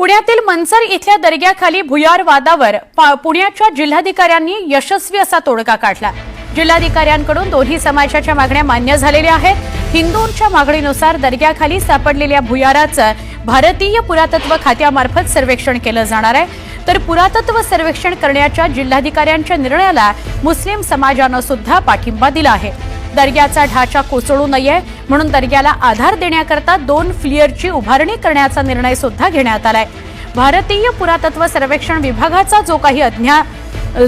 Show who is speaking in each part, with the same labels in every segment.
Speaker 1: पुण्यातील मनसर इथल्या दर्ग्याखाली भुयार वादावर पा- पुण्याच्या जिल्हाधिकाऱ्यांनी यशस्वी असा तोडगा काढला. जिल्हाधिकाऱ्यांकडून दोन्ही समाजाच्या मागण्या मान्य झालेल्या आहेत. हिंदूंच्या मागणीनुसार दर्ग्याखाली सापडलेल्या भुयाराचं भारतीय पुरातत्व खात्यामार्फत सर्वेक्षण केलं जाणार आहे. तर पुरातत्व सर्वेक्षण करण्याच्या जिल्हाधिकाऱ्यांच्या निर्णयाला मुस्लिम समाजानं सुद्धा पाठिंबा दिला आहे. दर्ग्याचा ढाचा कोसळू नये म्हणून दर्ग्याला आधार देण्याकरता दोन फ्लिअरची उभारणी करण्याचा निर्णय सुद्धा घेण्यात आलाय. भारतीय पुरातत्व सर्वेक्षण विभागाचा जो काही अज्ञा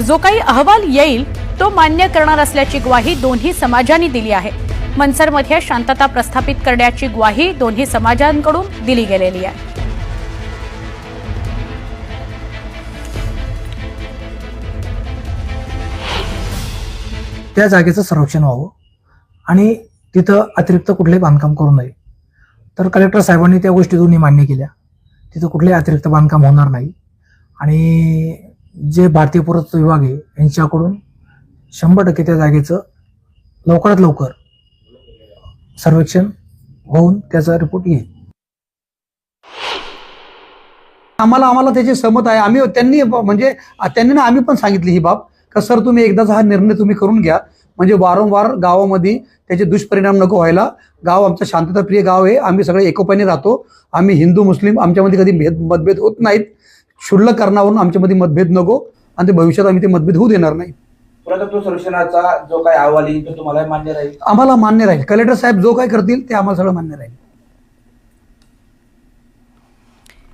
Speaker 1: जो काही अहवाल येईल तो मान्य करणार असल्याची ग्वाही दोन्ही समाजांनी दिली आहे. मनसरमध्ये शांतता प्रस्थापित करण्याची ग्वाही दोन्ही समाजांकडून दिली गेलेली आहे.
Speaker 2: त्या जागेचं संरक्षण व्हावं. आणि तिथं अतिरिक्त कुठलंही बांधकाम करू नये. तर कलेक्टर साहेबांनी त्या गोष्टी दोन्ही मान्य केल्या. तिथं कुठलंही अतिरिक्त बांधकाम होणार नाही. आणि जे भारतीय पुरातत्व विभाग आहे यांच्याकडून शंभर टक्के त्या जागेचं लवकरात लवकर सर्वेक्षण होऊन त्याचा रिपोर्ट येईल.
Speaker 3: आम्हाला आम्हाला त्याची सहमत आहे. आम्ही त्यांनी म्हणजे त्यांनी ना आम्ही पण सांगितली ही बाब का सर तुम्ही एकदाच हा निर्णय तुम्ही करून घ्या. म्हणजे वारंवार गावामध्ये त्याचे दुष्परिणाम नको व्हायला. गाव आमचं शांतताप्रिय गाव आहे. आम्ही सगळे एकोपाने राहतो. आम्ही हिंदू मुस्लिम आमच्यामध्ये कधी भेद मतभेद होत नाहीत. क्षुल्लक कारणावरून आमच्यामध्ये मतभेद नको. आणि ते भविष्यात आम्ही ते मतभेद होऊ देणार नाही.
Speaker 4: पुरातत्व संरक्षणाचा जो काही अहवाल येईल तो तुम्हाला मान्य राहील?
Speaker 3: आम्हाला मान्य राहील. कलेक्टर साहेब जो काय करतील ते आम्हाला सगळं मान्य राहील.